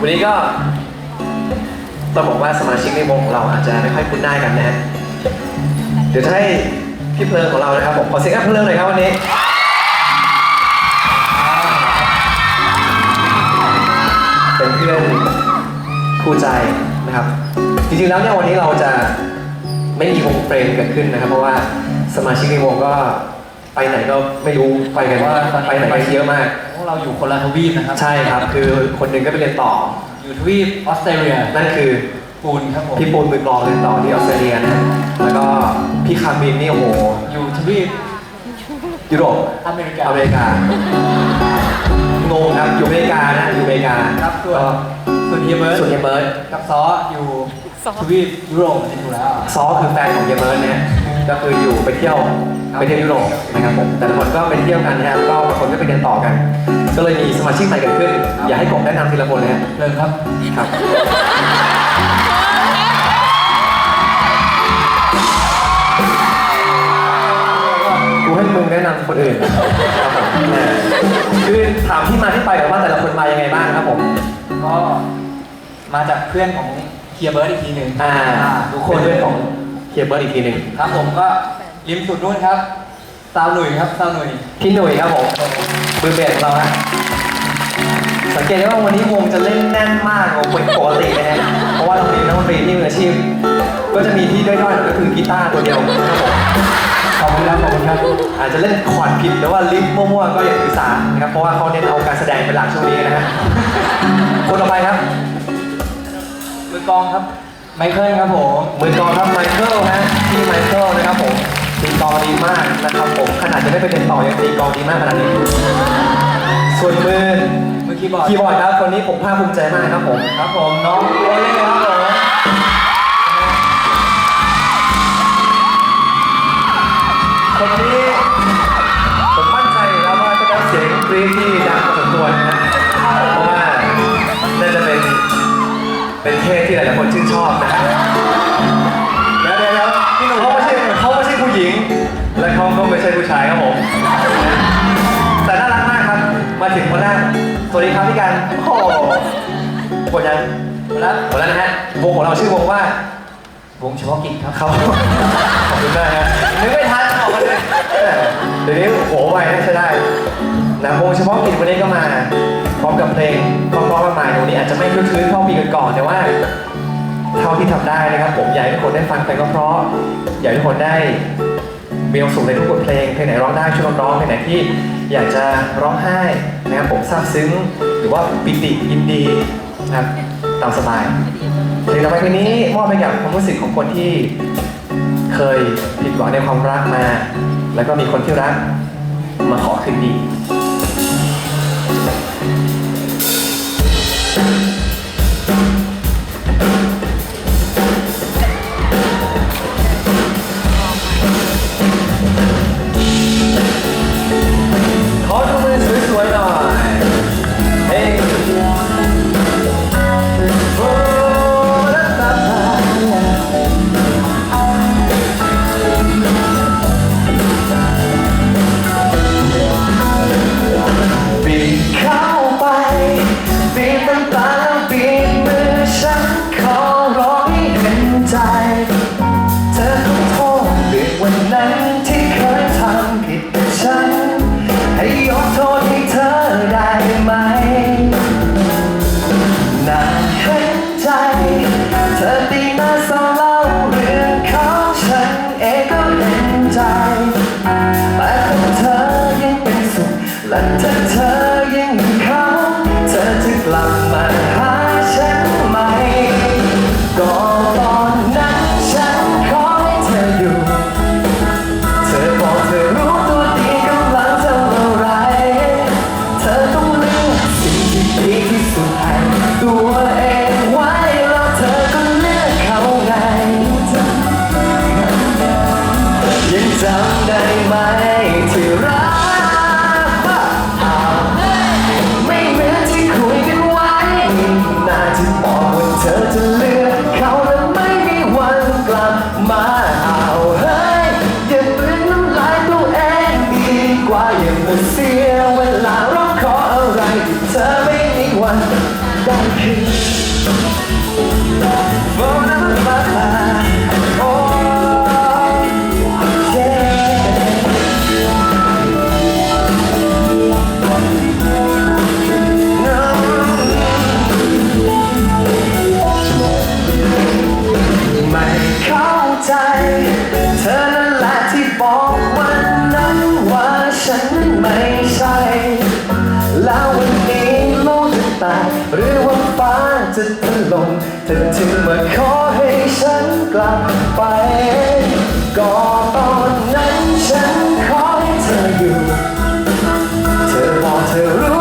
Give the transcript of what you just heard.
วันนี้ก็ต้องบอกว่าสมาชิกในวงของเราอาจจะไม่ค่อยคุ้นหน้ากันนะฮะเดี๋ยวจะให้พี่เพลิงของเรานะครับผมขอเสียงให้เพลิงหน่อยครับวันนี้เป็นเพื่อนคู่ใจนะครับ จริงๆแล้วเนี่ยวันนี้เราจะไม่มีวงเฟรมเกิดขึ้นนะครับ เพราะว่าสมาชิกในวงก็ ไปไหนก็ไม่รู้ไปกันว่าไปไหนกันเยอะมาก พวกเราอยู่คนละทวีปนะครับใช่ครับ คือคนหนึ่งก็ไปเรียนต่อ อยู่ทวีปออสเตรเลียนั่นคือปูนครับผมพี่ปูนมือกลองเรียนต่อที่ออสเตรเลียนะแล้วก็พี่คามินนี่โอ้โหอยู่ทวีปยุโรปอเมริกาอเมริกางงครับอยู่อเมริกานะอยู่อเมริกาครับส่วนก็ส่วนเฮียเบิร์ดส่วนเยเบิร์ดกับซออยู่ทวีปยุโรปจะอยู่แล้วซอคือแฟนของเยเบิร์ดเนี่ยก็คืออยู่ไปเที่ยวครับ ไปเที่ยวยุโรปนะครับผมแต่ละคนก็ไปเที่ยวกันนะครับก็บางคนก็ไปเรียนต่อกัน ก็เลยมีสมาชิกใหม่เกิดขึ้น อยากให้ผมแนะนำทีละคนเลยฮะเลยครับครับกูให้มึงแนะนำคนอื่นนะครับผมอ่าคือถามที่มาที่ไปก่อนว่าแต่ละคนมายังไงบ้างครับผมก็มาจากเพื่อนของเฮียเบิร์ดอีกทีหนึ่งอ่าทุกคคนนเพื่อนของเฮียเบิร์ดอีกทีหนึ่งครับผมก็ ริมสุดนู้นครับซาวหนุ่ยครับซาวหนุ่ยพี่หนุ่ยครับผมมือเบสของเราฮะสังเกตได้ว่าวันนี้วงจะเล่นแน่นมากกว่าปกตินะฮะเพราะว่าเรามีนักดนตรีที่มืออาชีพ ก็จะมีที่ด้อยๆก็คือกีตาร์ตัวเดียวครับผมขอบคุณครับขอบคุณครับอาจจะเล่นคอร์ดผิดหรือว่าลิฟมั่วๆก็อย่าถือสานะครับเพราะว่าเขาเน้นเอาการแสดงเป็นหลักช่วงนี้นะฮะคนต่อไปครับมือกลองครับไมเคิลครับผมมือกลองครับไมเคิลฮะพี่ไมเคิล นะครับผมขนาดจะไม่ไปเรียนต่อยังตีกลองดีมากขนาดนี้ ส่วนมือมือคีย์บอร์ดคีย์บอร์ดครับคนนี้ผมภาคภูมิใจมากครับผมครับผมน้องโอเล่ครับผมคนนี้ผมมั่นใจอยู่แล้วว่าจะได้เสียงกรี๊ดที่ดังพอสมควรนะเพราะว่าน่าจะเป็นเป็นเทพที่หลายๆคนชื่นชอบนะครับ วัสดีครับพี่กันโอ้โหหมดยังแล้วหมดแล้วนะฮะ วงของเราชื่อวงว่า วงเฉพาะกิจครับเขาขอบคุณมากฮะนึกไม่ทันออกมาเลยเดี๋ยวนี้โหไวนะใช้ได้นะวงเฉพาะกิจวันนี้ก็มา พร้อมกับเพลงเพร้อมๆมากมายวันนี้อาจจะไม่คลึกคลื้นเท่าปีก่อนๆแต่ว่าเท่าที่ทำได้นะครับ ผมอยากให้ทุกคนได้ฟังเพลงเพราะๆอยากให้ทุกคนได้ มีความสุขในทุกบทเพลงเพลงไหนร้องได้ช่วยร้องเพลงไหนที่อยากจะร้องไห้นะครับผมซาบซึ้ง หรือว่าปิติยินดีนะครับตามสบายเพลงต่อไปเพลงนี้มอบให้กับความรู้สึกของคนที่เคยผิดหวังในความรักมา แล้วก็มีคนที่รักมาขอคืนดีข ว่า ตกหรือว่าฟ้าจะถล่มเธอถึงมาขอให้ฉันกลับไป ก็ตอนนั้นฉันขอให้เธออยู่ เธอบอกเธอรู้